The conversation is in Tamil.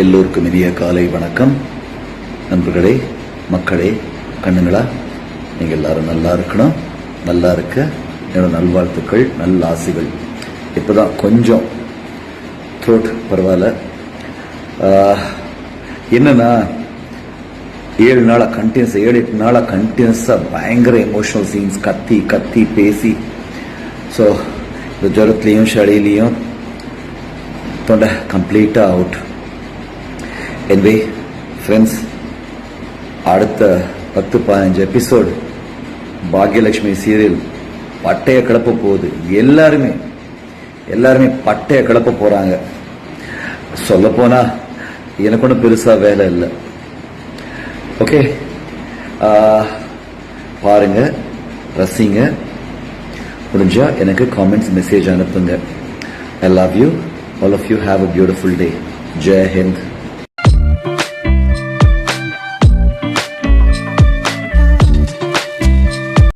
எல்லோருக்கும் இனிய காலை வணக்கம். நண்பர்களே மக்களே கண்ணுங்களா நீங்கள் எல்லாரும் நல்லா இருக்கணும் நல்லா இருக்க என்னோட நல்வாழ்த்துக்கள் நல்ல ஆசைகள். இப்போதான் கொஞ்சம் த்ரோட் பரவாயில்ல. என்னன்னா ஏழு நாளாக கண்டினியூஸ் ஏழு எட்டு நாளாக கண்டினியூஸாக பயங்கர எமோஷனல் சீன்ஸ் கத்தி கத்தி பேசி. ஸோ இந்த ஜுரத்துலேயும் சளியிலையும் தொண்டை கம்ப்ளீட்டாக அவுட் எனவே ஃப்ரெண்ட்ஸ் அடுத்த பத்து பதினஞ்சு எபிசோடு பாக்யலட்சுமி சீரியல் பட்டைய கிளப்ப போகுது. எல்லாருமே எல்லாருமே பட்டைய கிளப்ப போகிறாங்க சொல்லப்போனா எனக்கு ஒன்றும் பெருசாக வேலை இல்லை. ஓகே பாருங்க ரசிங்க. முடிஞ்சா எனக்கு காமெண்ட்ஸ் மெசேஜ் அனுப்புங்க. I love you all of you have a beautiful day Jai Hind